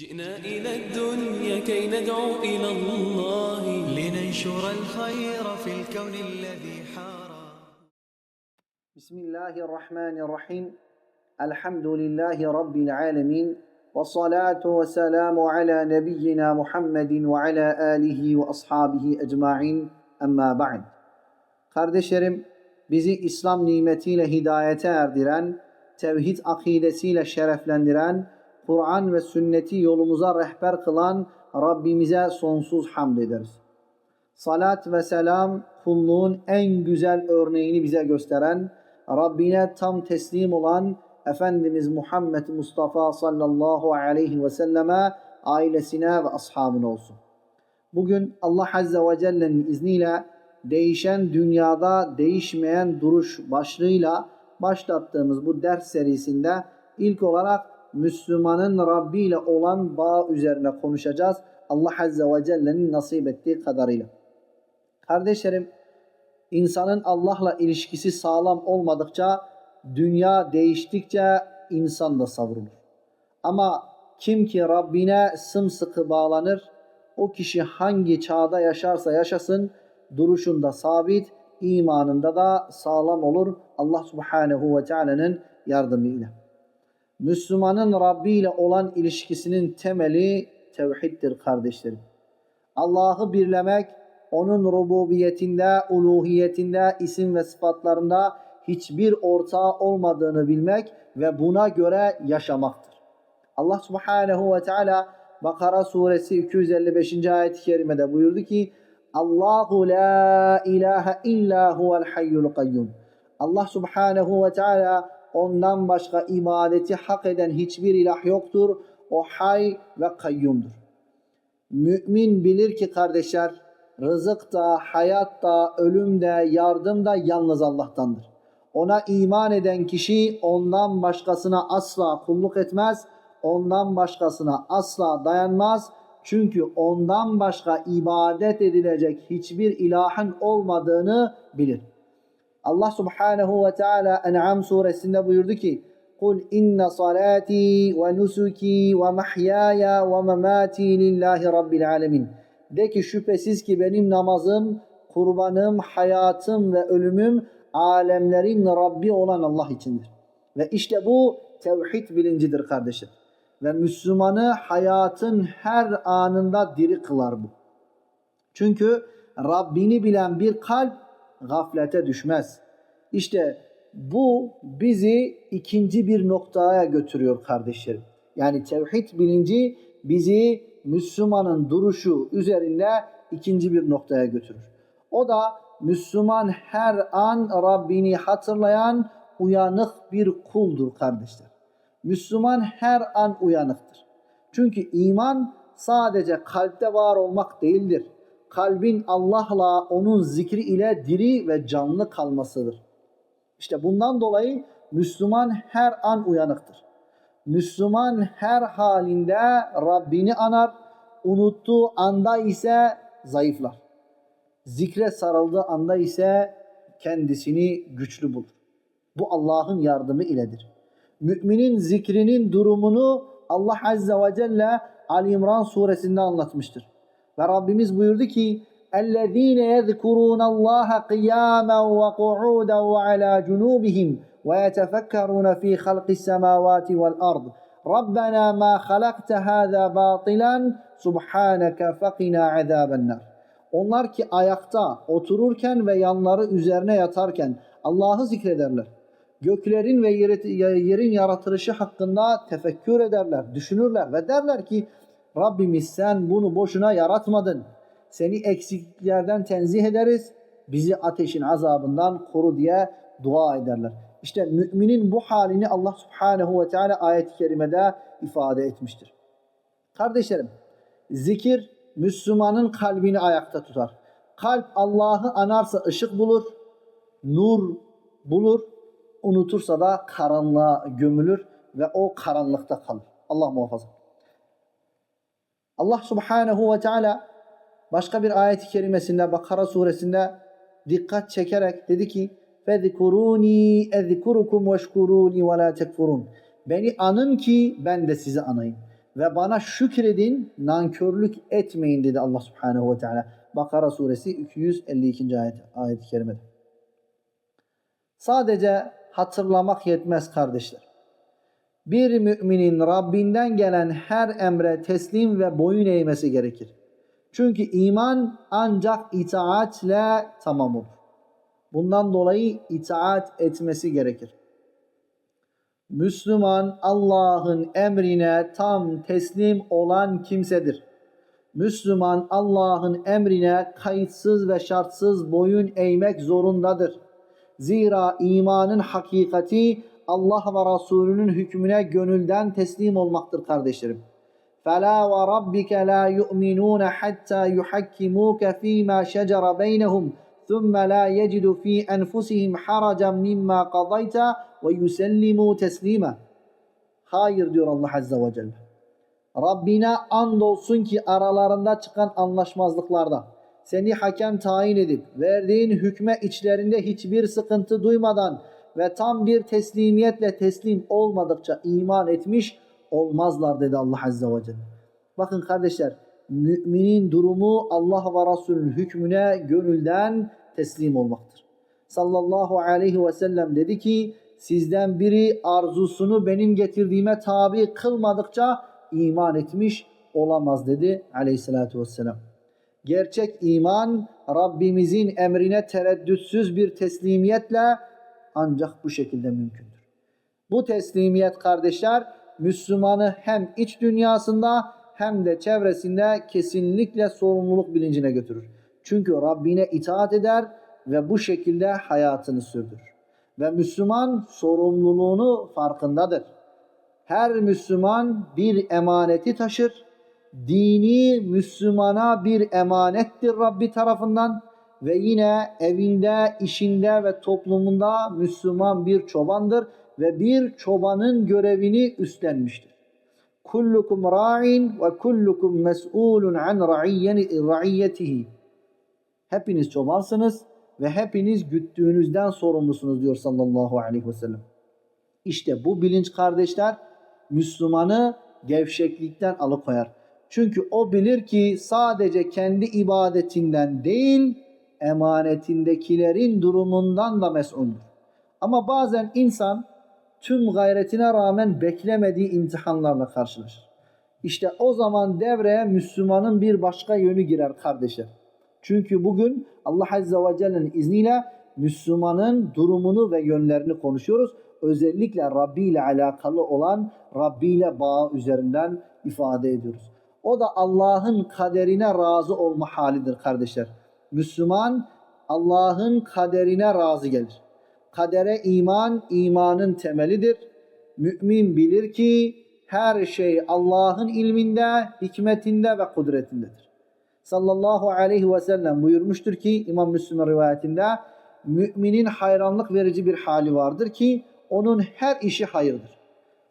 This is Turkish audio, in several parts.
جئنا إلى الدنيا كي ندعو إلى الله لننشر الخير في الكون الذي حارى بسم الله الرحمن الرحيم. الحمد لله رب العالمين والصلاة والسلام على نبينا محمد وعلى آله وأصحابه أجمعين. أما بعد Kardeşlerim, bizi İslam nimetiyle hidayete erdiren, tevhid akidesiyle şereflendiren, Kur'an ve sünneti yolumuza rehber kılan Rabbimize sonsuz hamd ederiz. Salat ve selam kulluğun en güzel örneğini bize gösteren, Rabbine tam teslim olan Efendimiz Muhammed Mustafa sallallahu aleyhi ve selleme, ailesine ve ashabına olsun. Bugün Allah Azze ve Celle'nin izniyle değişen dünyada değişmeyen duruş başlığıyla başlattığımız bu ders serisinde ilk olarak Müslümanın Rabbi ile olan bağ üzerine konuşacağız. Allah Azze ve Celle'nin nasip ettiği kadarıyla. Kardeşlerim, insanın Allah'la ilişkisi sağlam olmadıkça, dünya değiştikçe insan da savrulur. Ama kim ki Rabbine sımsıkı bağlanır, o kişi hangi çağda yaşarsa yaşasın, duruşunda sabit, imanında da sağlam olur Allah Subhanahu ve Teala'nın yardımıyla. Müslümanın Rabbi ile olan ilişkisinin temeli tevhiddir kardeşlerim. Allah'ı birlemek, onun rububiyetinde, uluhiyetinde, isim ve sıfatlarında hiçbir ortağı olmadığını bilmek ve buna göre yaşamaktır. Allah Subhanahu ve Teala Bakara suresi 255. ayet-i kerimede buyurdu ki Allahu la ilahe illa huvel hayyul kayyum. Allah Subhanahu ve Teala ondan başka ibadeti hak eden hiçbir ilah yoktur. O hay ve kayyumdur. Mümin bilir ki kardeşler rızık da, hayat da, ölüm de, yardım da yalnız Allah'tandır. Ona iman eden kişi ondan başkasına asla kulluk etmez, ondan başkasına asla dayanmaz. Çünkü ondan başka ibadet edilecek hiçbir ilahın olmadığını bilir. Allah Subhanahu ve Teala En'am suresinde buyurdu ki Kul inne salati ve nusuki ve mahyaya ve memati lillahi rabbil alemin. De ki şüphesiz ki benim namazım, kurbanım, hayatım ve ölümüm alemlerin Rabbi olan Allah içindir. Ve işte bu tevhid bilincidir kardeşim. Ve Müslümanı hayatın her anında diri kılar bu. Çünkü Rabbini bilen bir kalp gaflete düşmez. İşte bu bizi ikinci bir noktaya götürüyor kardeşlerim. Yani tevhid bilinci bizi Müslümanın duruşu üzerinde ikinci bir noktaya götürür. O da Müslüman her an Rabbini hatırlayan uyanık bir kuldur kardeşler. Müslüman her an uyanıktır. Çünkü iman sadece kalpte var olmak değildir. Kalbin Allah'la onun zikri ile diri ve canlı kalmasıdır. İşte bundan dolayı Müslüman her an uyanıktır. Müslüman her halinde Rabbini anar, unuttuğu anda ise zayıflar. Zikre sarıldığı anda ise kendisini güçlü bulur. Bu Allah'ın yardımı iledir. Müminin zikrinin durumunu Allah Azze ve Celle Ali İmran suresinde anlatmıştır. Ve Rabbimiz buyurdu ki اَلَّذ۪ينَ يَذْكُرُونَ اللّٰهَ قِيَامًا وَقُعُودًا وَعَلَى جُنُوبِهِمْ وَيَتَفَكَّرُونَ ف۪ي خَلْقِ السَّمَاوَاتِ وَالْأَرْضِ رَبَّنَا مَا خَلَقْتَ هَذَا بَاطِلًا سُبْحَانَكَ فَقِنَا عَذَابَ النَّارِ Onlar ki ayakta, otururken ve yanları üzerine yatarken Allah'ı zikrederler. Göklerin ve yerin yaratılışı hakkında tefekkür ederler, düşünürler ve derler ki Rabbimiz sen bunu boşuna yaratmadın. Seni eksikliklerden tenzih ederiz. Bizi ateşin azabından koru diye dua ederler. İşte müminin bu halini Allah Subhanahu ve Teala ayet-i kerimede ifade etmiştir. Kardeşlerim, zikir Müslümanın kalbini ayakta tutar. Kalp Allah'ı anarsa ışık bulur, nur bulur, unutursa da karanlığa gömülür ve o karanlıkta kalır. Allah muhafaza. Allah Subhanahu ve Teala başka bir ayet-i kerimesinde Bakara suresinde dikkat çekerek dedi ki فَذْكُرُونِي اَذْكُرُكُمْ وَاشْكُرُونِي وَلَا تَكْفُرُونَ Beni anın ki ben de sizi anayım. ve bana şükredin, nankörlük etmeyin dedi Allah Subhanahu ve Teala. Bakara suresi 252. ayet ayet-i kerimede. Sadece hatırlamak yetmez kardeşler. Bir müminin Rabbinden gelen her emre teslim ve boyun eğmesi gerekir. Çünkü iman ancak itaatle tamam olur. Bundan dolayı itaat etmesi gerekir. Müslüman Allah'ın emrine tam teslim olan kimsedir. Müslüman Allah'ın emrine kayıtsız ve şartsız boyun eğmek zorundadır. Zira imanın hakikati Allah ve Resulünün hükmüne gönülden teslim olmaktır kardeşlerim. فَلَا وَرَبِّكَ لَا يُؤْمِنُونَ حَتَّى يُحَكِّمُوكَ ف۪ي مَا شَجَرَ بَيْنَهُمْ ثُمَّ لَا يَجِدُ ف۪ي أَنْفُسِهِمْ حَرَجًا مِمَّا قَضَيْتَ وَيُسَلِّمُوا تَسْلِيمًا Hayır diyor Allah Azze ve Celle. Rabbine andolsun ki aralarında çıkan anlaşmazlıklarda seni hakem tayin edip verdiğin hükme içlerinde hiçbir sıkıntı duymadan ve tam bir teslimiyetle teslim olmadıkça iman etmiş olmazlar dedi Allah Azze ve Celle. Bakın kardeşler müminin durumu Allah ve Resulünün hükmüne gönülden teslim olmaktır. Sallallahu aleyhi ve sellem dedi ki sizden biri arzusunu benim getirdiğime tabi kılmadıkça iman etmiş olamaz dedi aleyhissalatü vesselam. Gerçek iman Rabbimizin emrine tereddütsüz bir teslimiyetle ancak bu şekilde mümkündür. Bu teslimiyet kardeşler Müslümanı hem iç dünyasında hem de çevresinde kesinlikle sorumluluk bilincine götürür. Çünkü Rabbine itaat eder ve bu şekilde hayatını sürdürür. Ve Müslüman sorumluluğunu farkındadır. Her Müslüman bir emaneti taşır. Dini Müslümana bir emanettir Rabbi tarafından ve yine evinde, işinde ve toplumunda Müslüman bir çobandır ve bir çobanın görevini üstlenmiştir. Kullukum ra'in ve kullukum mes'ulun an ra'iyyetihi. Hepiniz çobansınız ve hepiniz güttüğünüzden sorumlusunuz diyor sallallahu aleyhi ve sellem. İşte bu bilinç kardeşler Müslümanı gevşeklikten alıkoyar. Çünkü o bilir ki sadece kendi ibadetinden değil emanetindekilerin durumundan da mesuldür. Ama bazen insan tüm gayretine rağmen beklemediği imtihanlarla karşılaşır. İşte o zaman devreye Müslümanın bir başka yönü girer kardeşler. Çünkü bugün Allah Azze ve Celle'nin izniyle Müslümanın durumunu ve yönlerini konuşuyoruz. Özellikle Rabbi ile alakalı olan Rabbi ile bağı üzerinden ifade ediyoruz. O da Allah'ın kaderine razı olma halidir kardeşler. Müslüman Allah'ın kaderine razı gelir. Kadere iman, imanın temelidir. Mümin bilir ki her şey Allah'ın ilminde, hikmetinde ve kudretindedir. Sallallahu aleyhi ve sellem buyurmuştur ki İmam Müslüm'ün rivayetinde müminin hayranlık verici bir hali vardır ki onun her işi hayırdır.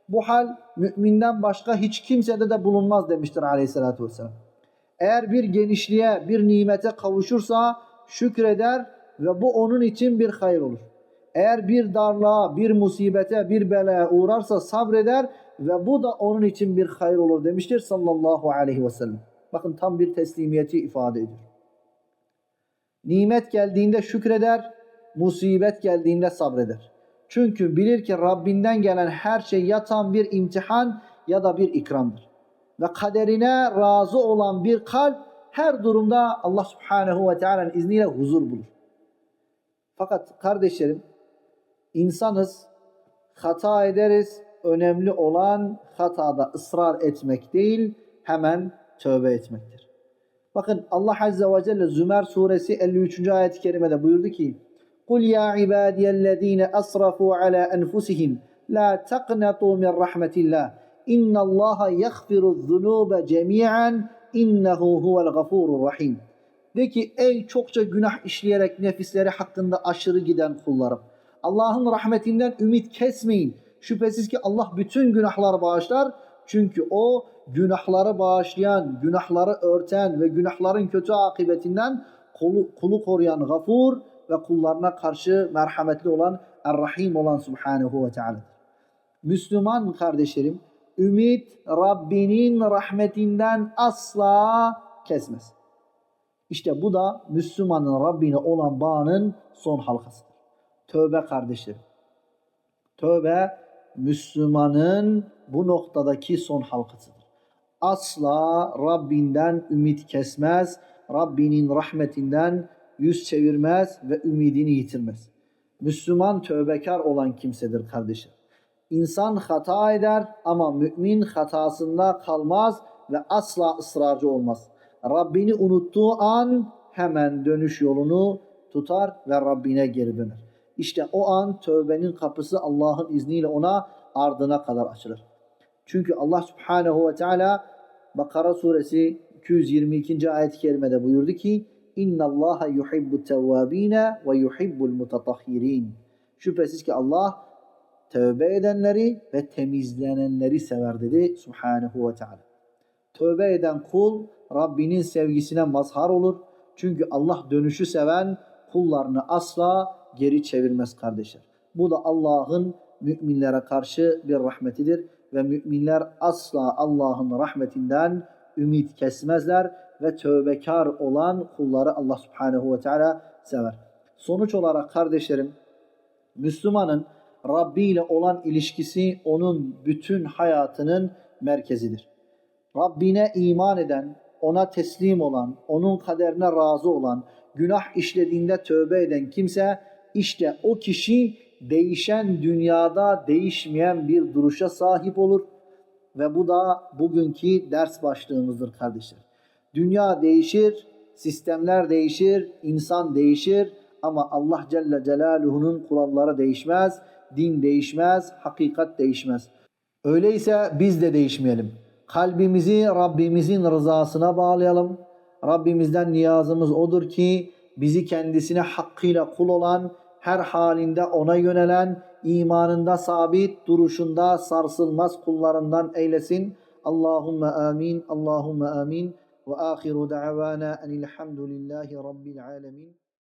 Bu hal müminden başka hiç kimsede de bulunmaz demiştir aleyhissalatü vesselam. Eğer bir genişliğe, bir nimete kavuşursa şükreder ve bu onun için bir hayır olur. Eğer bir darlığa, bir musibete, bir belaya uğrarsa sabreder ve bu da onun için bir hayır olur demiştir sallallahu aleyhi ve sellem. Bakın tam bir teslimiyeti ifade ediyor. Nimet geldiğinde şükreder, musibet geldiğinde sabreder. Çünkü bilir ki Rabbinden gelen her şey ya tam bir imtihan ya da bir ikramdır Ve kaderine razı olan bir kalp her durumda Allah subhanehu ve teala'nın izniyle huzur bulur. Fakat kardeşlerim insanız, hata ederiz. Önemli olan hatada ısrar etmek değil, hemen tövbe etmektir. Bakın Allah Azze ve Celle Zümer suresi 53. ayet-i kerimede buyurdu ki قُلْ يَا عِبَادِيَ الَّذ۪ينَ أَسْرَفُوا عَلَى أَنْفُسِهِمْ لَا تَقْنَطُوا مِنْ رَحْمَةِ اللّٰهِ اِنَّ اللّٰهَ يَغْفِرُ الذُّنُوبَ جَمِيعًا اِنَّهُ هُوَ الْغَفُورُ الرَّحِيمُ De ki ey çokça günah işleyerek nefisleri hakkında aşırı giden kullarım. Allah'ın rahmetinden ümit kesmeyin. Şüphesiz ki Allah bütün günahları bağışlar. Çünkü o günahları bağışlayan, günahları örten ve günahların kötü akıbetinden kulu, kulu koruyan gafur ve kullarına karşı merhametli olan Er-Rahim olan Subhanahu ve Teala. Müslüman kardeşlerim, ümit Rabbinin rahmetinden asla kesmez. İşte bu da Müslümanın Rabbine olan bağının son halkasıdır. Tövbe kardeşlerim. Tövbe Müslümanın bu noktadaki son halkasıdır. Asla Rabbinden ümit kesmez, Rabbinin rahmetinden yüz çevirmez ve ümidini yitirmez. Müslüman tövbekar olan kimsedir kardeşim. İnsan hata eder ama mümin hatasında kalmaz ve asla ısrarcı olmaz. Rabbini unuttuğu an hemen dönüş yolunu tutar ve Rabbine geri döner. İşte o an tövbenin kapısı Allah'ın izniyle ona ardına kadar açılır. Çünkü Allah Subhanahu ve Teala Bakara suresi 222. ayet-i kerimede buyurdu ki İnna Allaha yuhibbu tevvabine ve yuhibbul mutatahhirin. Şüphesiz ki Allah tövbe edenleri ve temizlenenleri sever dedi Subhanahu ve Teala. Tövbe eden kul Rabbinin sevgisine mazhar olur. Çünkü Allah dönüşü seven kullarını asla geri çevirmez kardeşler. Bu da Allah'ın müminlere karşı bir rahmetidir ve müminler asla Allah'ın rahmetinden ümit kesmezler ve tövbekar olan kulları Allah Subhanahu ve Teala sever. Sonuç olarak kardeşlerim Müslümanın Rabbi ile olan ilişkisi onun bütün hayatının merkezidir. Rabbine iman eden, ona teslim olan, onun kaderine razı olan, günah işlediğinde tövbe eden kimse işte o kişi değişen dünyada değişmeyen bir duruşa sahip olur ve bu da bugünkü ders başlığımızdır kardeşler. Dünya değişir, sistemler değişir, insan değişir ama Allah Celle Celaluhu'nun kuralları değişmez, din değişmez, hakikat değişmez. Öyleyse biz de değişmeyelim. Kalbimizi Rabbimizin rızasına bağlayalım. Rabbimizden niyazımız odur ki bizi kendisine hakkıyla kul olan, her halinde ona yönelen, imanında sabit, duruşunda sarsılmaz kullarından eylesin. Allahumme amin, Allahumme amin. Ve ahiru da'vana enilhamdülillahi rabbil alemin.